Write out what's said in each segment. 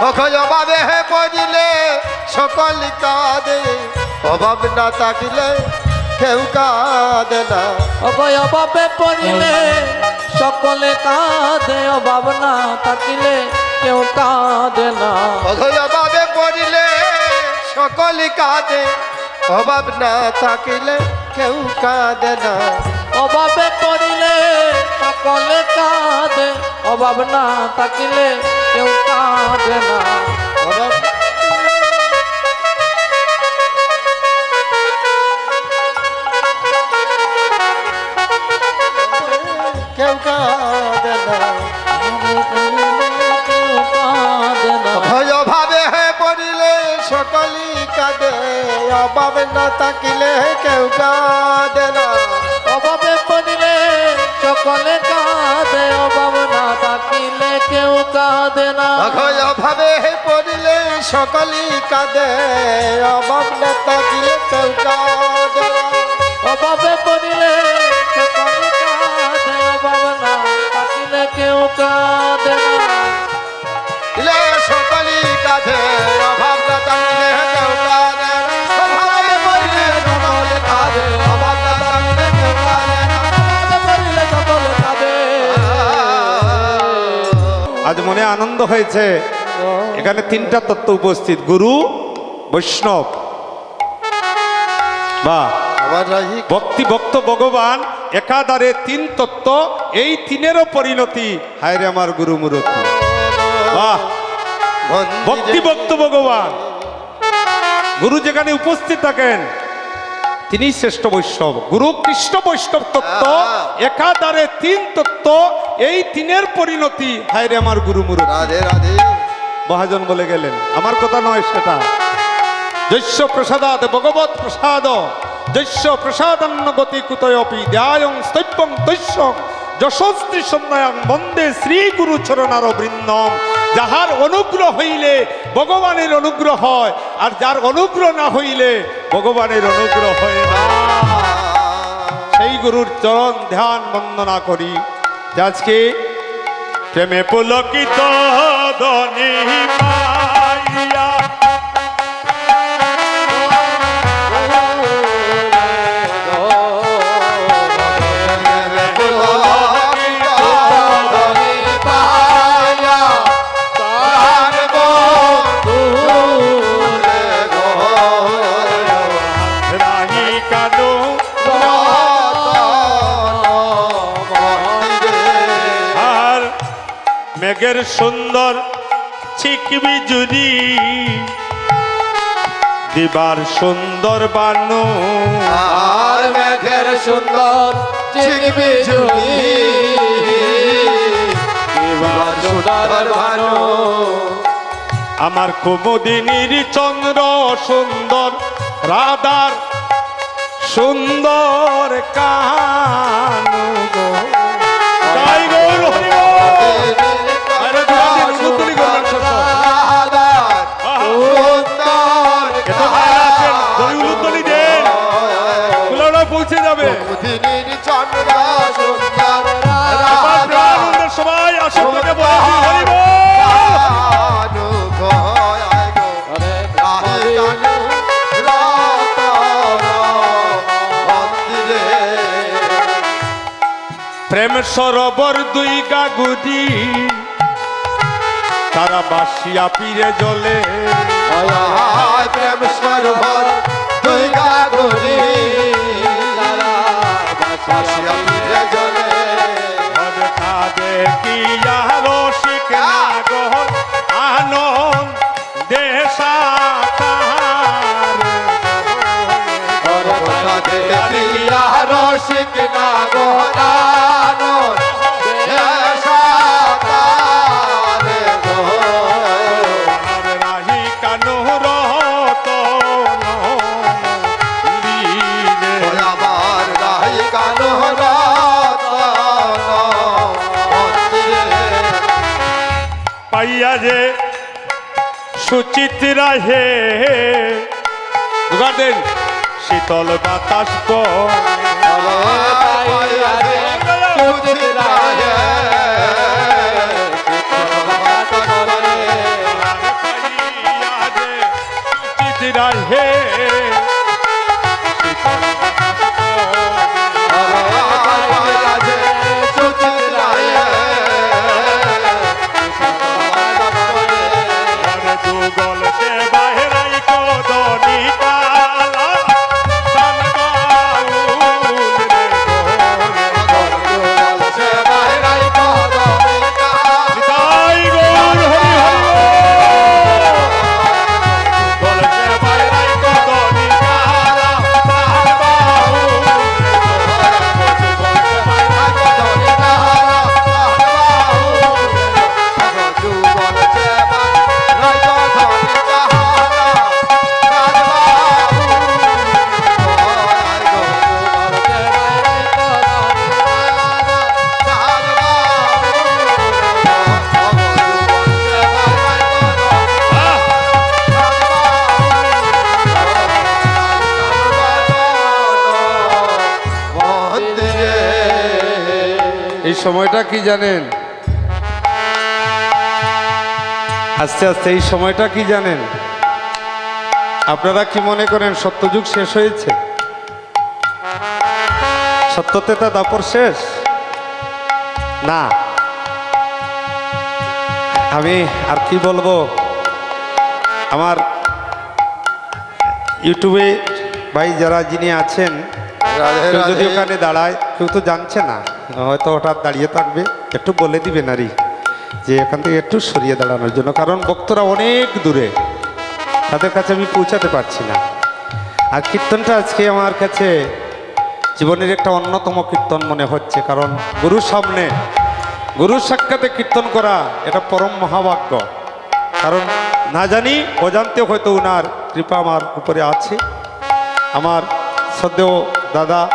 অভাবে হে পড়িলে সকল কাঁদে অভাব না থাকিলে কেউ কাঁদে না। অভয় অভাবে পড়িলে সকলে কাঁদে অভাব না থাকিলে কেউ কাঁদে না। অখয় অভাবে পড়িলে সকল কাঁদে অভাব না থাকিলে কেউ কাঁদে না। অভাবে পড়িলে সকলে কাঁদে অভাব না থাকিলে কেউ কাঁদে না। কেউ কাঁদে না। ভয় ভাবে হে পড়িলে সকলি কাঁদে। অভাব না থাকিলে কেউ কাঁদে না। ভয় ভাবে হে পড়িলে সকলি কাঁদে। অভাব না থাকিলে কেউ কাঁদে। অভাবে পড়িলে সকলে অভাব কেউ কাঁদে না। সকলি কাঁদে, অভাব না থাকিলে কেউ কাঁদে অভাবে পড়িলে সকলি কাঁদে, অভাব না থাকিলে কেউ অভাবে কাঁদে। আজ মনে আনন্দ হয়েছে। এখানে তিনটা তত্ত্ব উপস্থিত। গুরু বৈষ্ণব। বা ভক্তি ভক্ত ভগবান একাধারে তিন তত্ত্ব এই তিনেরও পরিণতি। হায়রে আমার গুরু মুরতি। বাহ। ভক্তি ভক্ত ভগবান। গুরু যেখানে উপস্থিত থাকেন তিনি শ্রেষ্ঠ বৈষ্ণব। গুরু কৃষ্ণ বৈষ্ণব তত্ত্ব একাধারে তিন তত্ত্ব এই তিনের পরিণতি। হায় রে আমার গুরু মুরতি। রাধে রাধে। মহাজন বলে গেলেন, আমার কথা নয় সেটা। জৈস্য প্রসাদাদ ভগবত প্রসাদ জৈস্য প্রসাদান্ন গতি কুতয়পি ধ্যায়ং স্তৈব্যং তৈস্যং যশস্ত্রী সন্ন্যায়ং বন্দে শ্রী গুরু চরণার বৃন্দম। যাহার অনুগ্রহ হইলে ভগবানের অনুগ্রহ হয়, আর যার অনুগ্রহ না হইলে ভগবানের অনুগ্রহ হয় না। সেই গুরুর চরণ ধ্যান বন্দনা করি। আজকে প্রেমে পুলকিত ধনী পাইয়া মেঘের সুন্দর ছিকবি জুরি দিবার সুন্দর বানু। আর মেঘের সুন্দর চিকবি ঝুলি এবার সুন্দর ভানু আমার কুমুদিনীর চন্দ্র সুন্দর রাধার সুন্দর কানু প্রেম সরোবর দুই গাগুদি তারা বাসিয়া পিরে জলে। পাইয়া যে সুচিত্রা হে। দেন। শীতল বাতাস সময়টা কি জানেন? আস্তে আস্তে এই সময়টা কি জানেন? আপনারা কি মনে করেন সত্যযুগ শেষ হয়েছে? সত্যতে তা দাপর শেষ? না। আমি আর কি বলব? আমার ইউটিউবে ভাই যারা যিনি আছেন যদি ওখানে দাঁড়ায় কেউ তো জানছে না। হয়তো হঠাৎ দাঁড়িয়ে থাকবে। একটু বলে দিবে নারী যে এখান থেকে একটু সরিয়ে দাঁড়ানোর জন্য, কারণ বক্তরা অনেক দূরে। তাদের কাছে আমি পৌঁছাতে পারছি না। আর কীর্তনটা আজকে আমার কাছে জীবনের একটা অন্যতম কীর্তন মনে হচ্ছে, কারণ গুরুর সামনে, গুরুর সাক্ষাতে কীর্তন করা এটা পরম মহাভাগ্য। কারণ না জানি অজান্তে হয়তো উনার কৃপা আমার উপরে আছে। আমার শ্রদ্ধেয় দাদা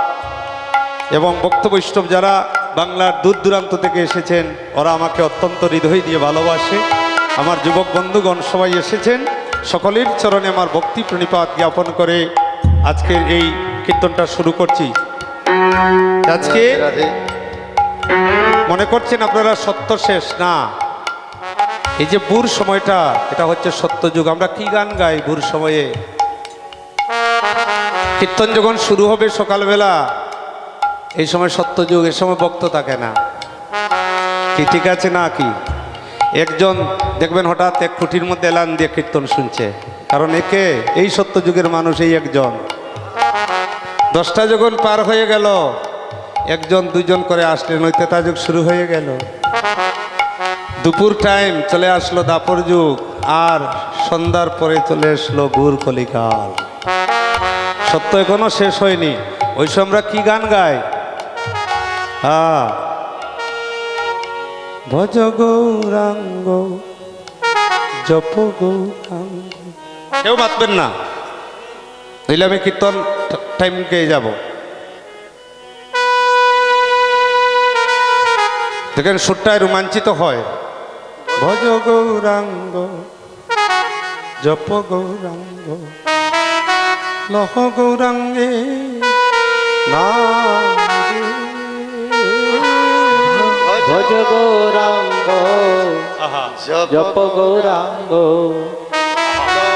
এবং ভক্ত বৈষ্ণব যারা বাংলার দূর দূরান্ত থেকে এসেছেন, ওরা আমাকে অত্যন্ত হৃদয় দিয়ে ভালোবাসে। আমার যুবক বন্ধুগণ সবাই এসেছেন, সকলের চরণে আমার ভক্তি প্রণিপাত জ্ঞাপন করে আজকের এই কীর্তনটা শুরু করছি। আজকে মনে করছেন আপনারা সত্য শেষ? না। এই যে বুর সময়টা, এটা হচ্ছে সত্যযুগ আমরা কি গান গাই বুর সময়ে? কীর্তন যখন শুরু হবে সকালবেলা এই সময় সত্যযুগ, এই সময় বক্ত থাকে না। কি, ঠিক আছে না কি? একজন, দেখবেন হঠাৎ এক খুঁটির মধ্যে এলান দিয়ে কীর্তন শুনছে। কারণ একে, এই সত্যযুগের মানুষ, এই একজন। দশটা যখন পার হয়ে গেল, একজন, দুজন করে আসলেন ওই তেতা যুগ শুরু হয়ে গেল। দুপুর টাইম চলে আসলো দাপর যুগ, আর সন্ধ্যার পরে চলে আসলো গুর কলিকাল। সত্য এখনও শেষ হয়নি। ওই সময় আমরা কি গান গাই? হ্যাঁ। ভজ গৌরাঙ্গ জপ গৌরাঙ্গ। কেউ বাঁচবেন না। নইলে আমি কীর্তন টাইম পেয়ে যাব। দেখেন সুরটায় রোমাঞ্চিত হয়। ভজ গৌরাঙ্গ জপ গৌরাঙ্গ। লহ গৌরাঙ্গে। না। ভজ গৌরাঙ্গ জপ গৌরাঙ্গ।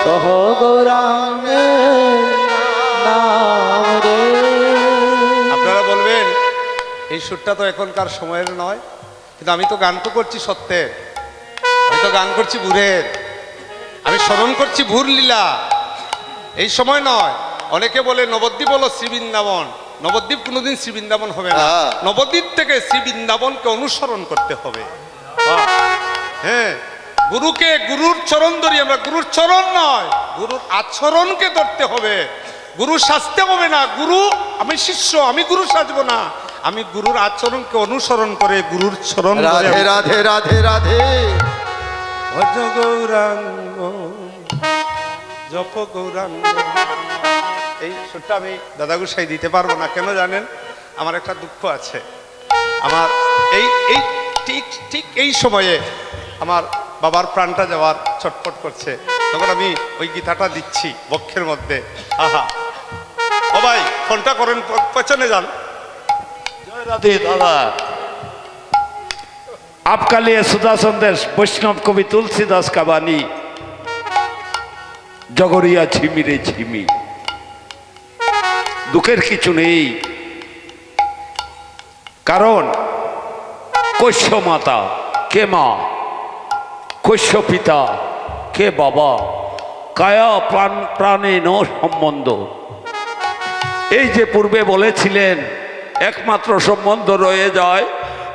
কহ গৌরাঙ্গে আপনারা বলবেন এই সুরটা তো এখনকার সময়ের নয় কিন্তু আমি তো গান তো করছি সত্যের। আমি তো গান করছি ভুরের আমি স্মরণ করছি ভুর লীলা এই সময় নয় অনেকে বলে নবদ্বীপ হলো শ্রীবৃন্দাবন। নবদ্বীপ কোনোদিন শ্রীবৃন্দাবন হবে না। হ্যাঁ। নবদ্বীপ থেকে শ্রীবৃন্দাবনকে অনুসরণ করতে হবে। বাহ। হ্যাঁ। গুরুকে গুরুর চরণ ধরি আমরা। গুরুর চরণ নয় গুরুর আচরণকে ধরতে হবে। গুরু সাজতে হবে না। গুরু আমি শিষ্য আমি গুরু সাজবো না। আমি গুরুর আচরণকে অনুসরণ করে গুরুর চরণ রাধে রাধে রাধে রাধে। ভজ গৌরাঙ্গ জপ গৌরাঙ্গ। এই সুরটা আমি দাদা গুসাই দিতে পারবো না কেন জানেন আমার একটা দুঃখ আছে আমার এই এই ঠিক ঠিক এই সময়ে আমার বাবার প্রাণটা যাওয়ার ছটফট করছে তখন আমি ওই গীতাটা দিচ্ছি বক্ষের মধ্যে আহা ও ভাই ফোনটা করেন প- পেছনে যান जय राधे दादा आपका लिए सुधा संदेश वैष्णव कवि तुलसीदास का वाणी জগরিয়া ঝিমিরে ঝিমি দুঃখের কিছু নেই। কারণ, কৈশ্য মাতা, কে মা? কৈশ্য পিতা, কে বাবা? কায়া প্রাণ, প্রাণে ন সম্বন্ধ। এই যে পূর্বে বলেছিলেন, একমাত্র সম্বন্ধ রয়ে যায়,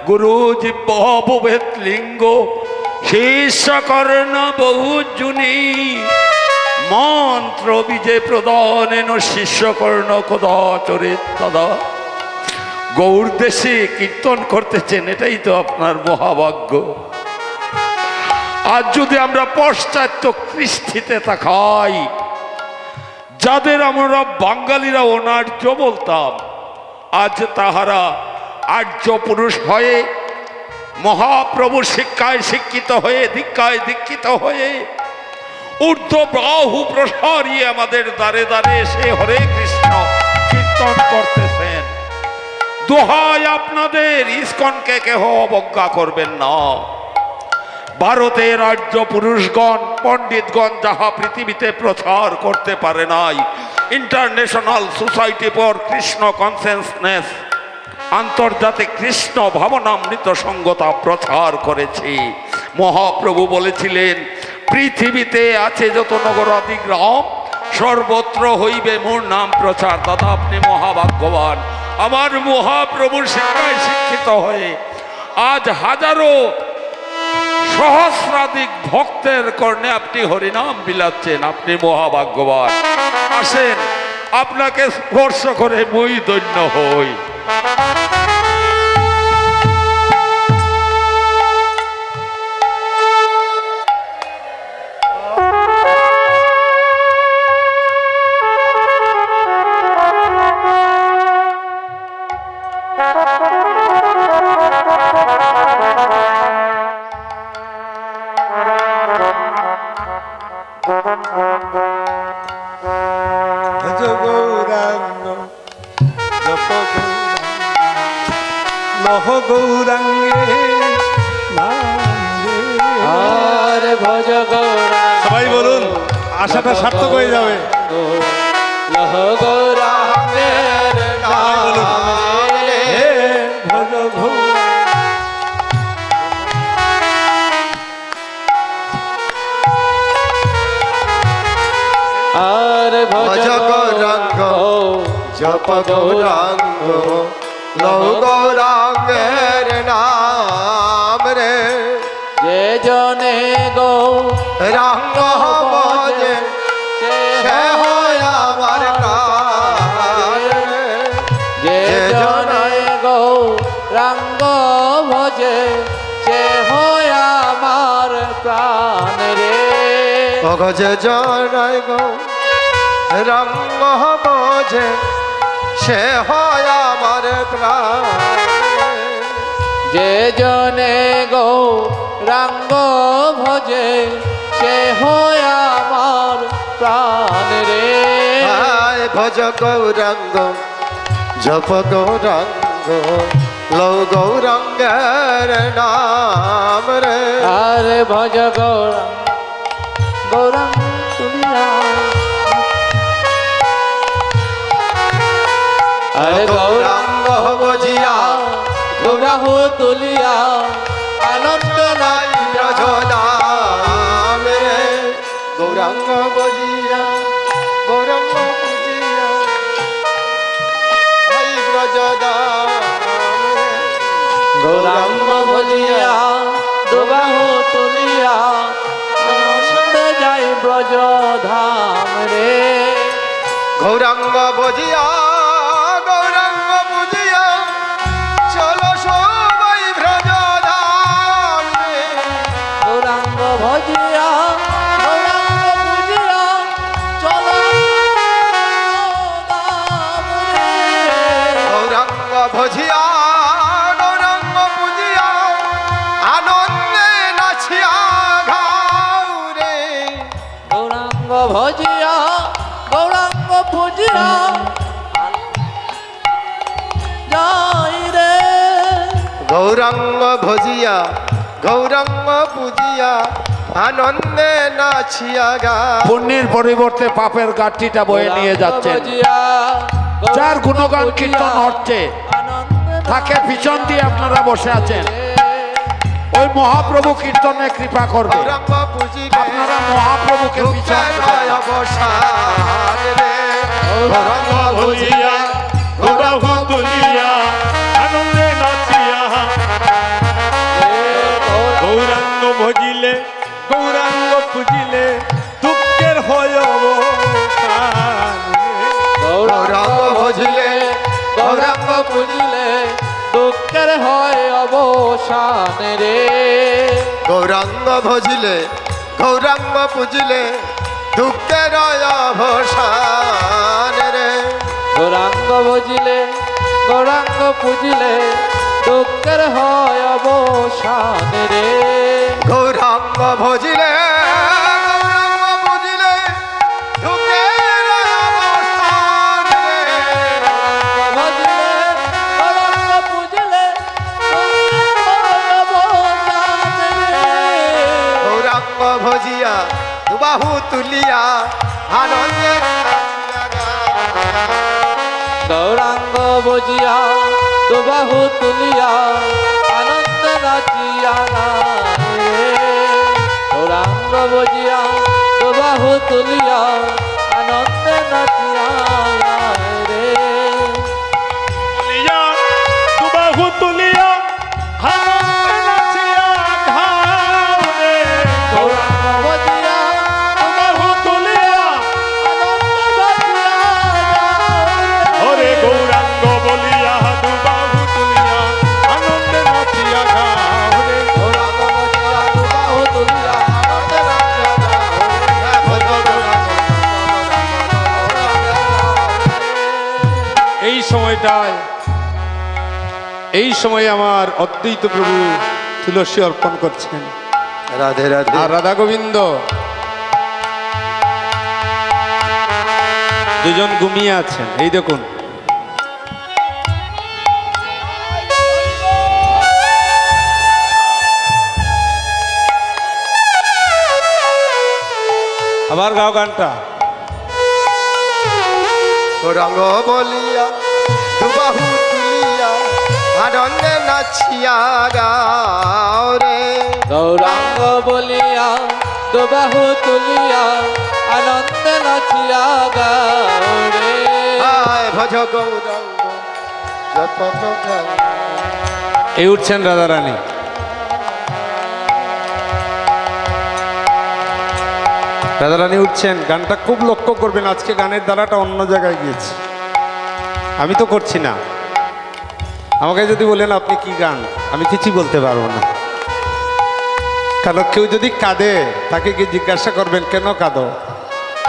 গুরু জিব্বেদ লিঙ্গ, শিষ্য কর্ণ বহু জুনি। মন্ত্র বিজয় প্রদানেন শিষ্য কর্ণ কদাচরে দাদা। গৌর দেশে কীর্তন করতেছেন, এটাই তো আপনার মহাভাগ্য। আর যদি আমরা পশ্চাত্য কৃষ্টিতে তাকাই, যাদের আমরা বাঙালিরা অনার্য বলতাম, আজ তাহারা আর্য পুরুষ হয়ে মহাপ্রভুর শিক্ষায় শিক্ষিত হয়ে, দীক্ষায় দীক্ষিত হয়ে ঊর্ধ্ব বাহু প্রসারিয়ে আমাদের দ্বারে দ্বারে এসে হরে কৃষ্ণ কীর্তন করতেছেন। দোহাই আপনাদের, ইস্কনকে কেহ অবজ্ঞা করবেন না। ভারতের রাজ্য পুরুষগণ, পণ্ডিতগণ যাহা পৃথিবীতে প্রচার করতে পারে নাই, international society for Krishna consciousness, আন্তর্জাতিক কৃষ্ণ ভাবনামৃত সঙ্গতা প্রচার করেছে। মহাপ্রভু বলেছিলেন পৃথিবীতে আছে যত নগরাদি গ্রাম সর্বত্র হইবে মোর নাম প্রচার। দাদা, আপনি মহাভাগ্যবান। আমার মহাপ্রভুর শিক্ষায় শিক্ষিত হয়ে আজ হাজারো সহস্রাধিক ভক্তের কর্ণে আপনি হরিনাম বিলাচ্ছেন। আপনি মহাভাগ্যবান। আসেন, আপনাকে স্পর্শ করে মই দৈন্য হই। আশাটা সার্থক হয়ে যাবে। আর ভজ গৌরাঙ্গ জপ গৌরাঙ্গ লৌ গৌরাঙ্গের নাম রে। যে জনে গৌ রাঙ্গ সে হয় আমার প্রাণ রে। অগজে জনাই গো রঙ্গ বোঝে সে হয় আমার প্রাণ যে জনে গৌ রঙ্গ ভজে সে হয় আমার প্রাণ রে। ভজ গৌরাঙ্গ জপ গৌরাঙ্গ। লৌ গৌরাঙ্গের নাম রে আর ভজ গৌরাঙ্গ গৌরাঙ্গ তুলিয়া আরে গৌরাঙ্গ বজিয়া গৌরাহ তুলিয়া আনন্দ নাই ব্রজদাম রে গৌরাঙ্গ বজিয়া গৌরাঙ্গ ভজিয়া দুবাহ তুলিয়া যাই ব্রজ ধাম রে। গৌরাঙ্গ বজিয়া গৌরাঙ্গ ভজিয়া গৌরাঙ্গ বুঝিয়া আনন্দে নাচিয়া গা। পুণ্যের পরিবর্তে পাপের গাঠটিটা বয়ে নিয়ে যাচ্ছে যার গুণগান কীর্তন হচ্ছে তাকে পিছন দিয়ে আপনারা বসে আছেন। ওই মহাপ্রভু কীর্তনে কৃপা করবে। আপনারা মহাপ্রভুকে পিছন। অবসান ভজিলে গৌরাঙ্গ পুজিলে দুঃখের হয় অবসান গৌরাঙ্গ ভজিলে গৌরাঙ্গ পুজিলে দুঃখের হয় অবসান রে। গৌরাঙ্গ ভজিলে গৌরাঙ্গ পুজিলে দুঃখের অবসান রে। গৌরাঙ্গ ভজিলে গৌরাঙ্গ পুজিলে দুঃখের হয় অবসান রে। গৌরাঙ্গ ভজিলে ভজিয়া দুবাহু তুলিয়া আনন্দে গৌরাঙ্গ ভজিয়া দুবাহু তুলিয়া নাচিয়া গৌরাঙ্গ বজিয়া দুবাহু তুলিয়া আনন্দ সময়টায় এই সময় আমার অদ্বৈত প্রভু তুলসী অর্পণ করছেন। রাধে রাধে। আর রাধা গোবিন্দ। দুজন ঘুমিয়ে আছেন এই দেখুন। আবার গাও গানটা। রঙ্গ বলিয়া দুবাহু তুলিয়া আনন্দে নাচিয়া গাও রে। গৌরাঙ্গ বলিয়া দুবাহু তুলিয়া আনন্দ নাচিয়া গারে হায় ভজ গৌরাঙ্গ যত এই উঠছেন রাধারানী। রাধারানী উঠছেন গানটা খুব লক্ষ্য করবেন আজকে গানের দ্বারাটা অন্য জায়গায় গিয়েছে। আমি তো করছি না। আমাকে যদি বলেন আপনি কি গান আমি কিছুই বলতে পারব না। কারণ কেউ যদি কাঁদে তাকে কি জিজ্ঞাসা করবেন কেন কাঁদো?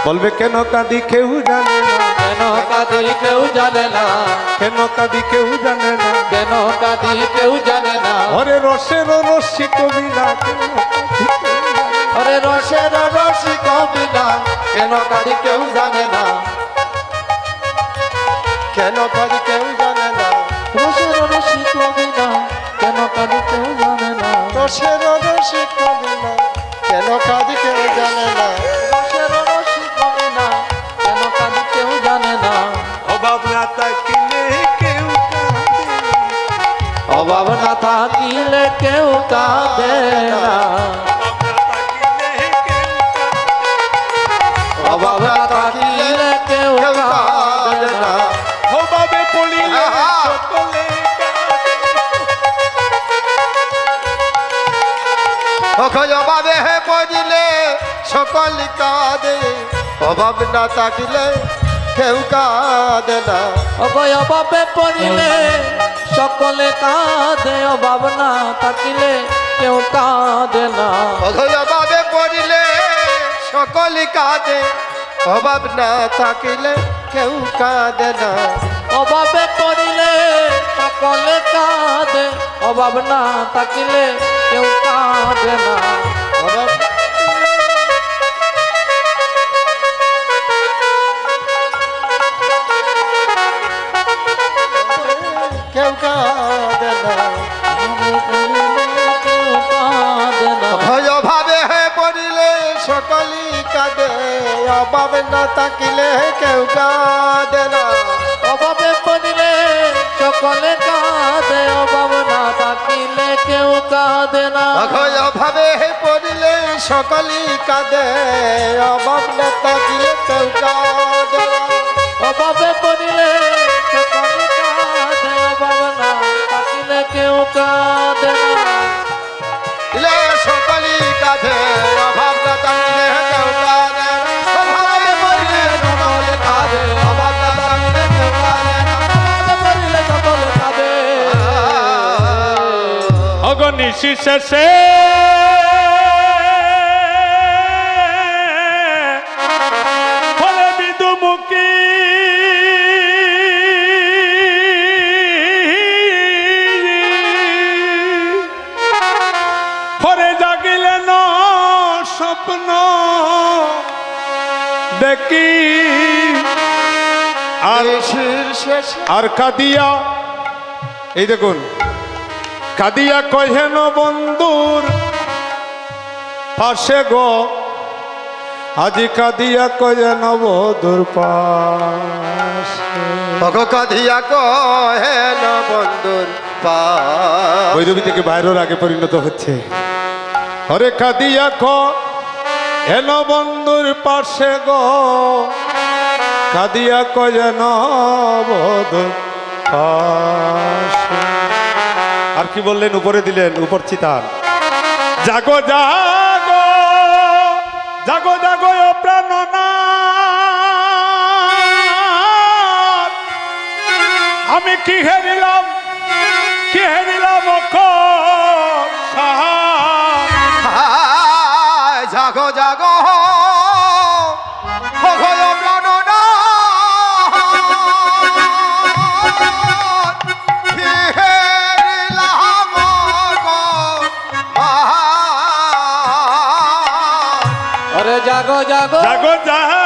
বলবে কেন কাঁদি কেউ জানে না। কেন কাঁদি কেউ জানে না? কেন কাঁদি কেউ জানে না? কেন কাঁদি কেউ জানে না? রসের কবি না কেন জানে না? আরে রসের রসি কবি না কেন কাঁদি কেউ জানে না? কেন কাজ কেউ জানে না? রসের রসি কবি না? কেন কাঁদি কেউ জানে না? রসের রসি কবি না? কেন কাজ কেউ জানে না? রসের রসি কবি না? কেন কাঁদি কেউ জানে না? অভাব না থাকিলে কেউ অভাব না থাকিলে কেউ কাঁদে না। অভাব পড়িলে সকল কাঁদে অভাব না থাকিলে কেউ কাঁদে না। অভয় অভাবে পড়িলে সকলে কাঁদে অভাব না থাকিলে কেউ কাঁদে না। অখয় অভাবে পড়িলে সকল কাঁদে অভাব না থাকিলে কেউ কাঁদে না। অভাবে পড়িলে সকলে কাঁদে অভাব না থাকিলে কেউ কাঁদে না। অভাব না থাকিলে কেউ কাঁদে না। অভাবে পড়িলে সকলে কাঁদে অভাব না থাকিলে কেউ কাঁদে না। ভয় ভাবে হে পড়িলে সকলি কাঁদে অভাব না থাকিলে কেউ কাঁদে না। অভাবে পড়িলে সকলে কাঁদে অভাব না থাকিলে কেউ কাঁদে পরে জাগিলে ন স্বপ্ন। দেখি আর আর কাদিয়া। এই দেখুন কাদিয়া কহেন বন্ধুর পাশে গো। আজি কাদিয়া কয়ে নব দুর্পাশে ভগ কাঁদিয়া কহেন বন্ধুর পা বৈরবী থেকে বাইরের আগে পরিণত হচ্ছে। হরে কাদিয়া ক হেন বন্ধুর পাশে গো। কাদিয়া কয়েন বধুর পাশে আর কি বললেন? উপরে দিলেন, উপর চিতান। জাগো জাগো জাগো জাগো, ও আমি কি হেরিলাম জাগো জাগো। জাগো জাগো।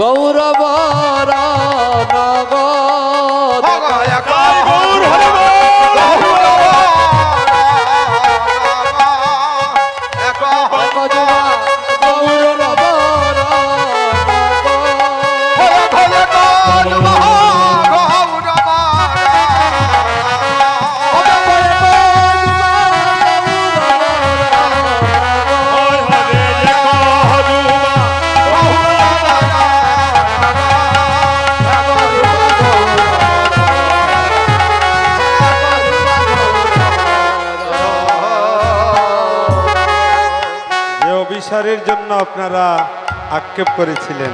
গৌরব আপনারা আক্ষেপ করেছিলেন।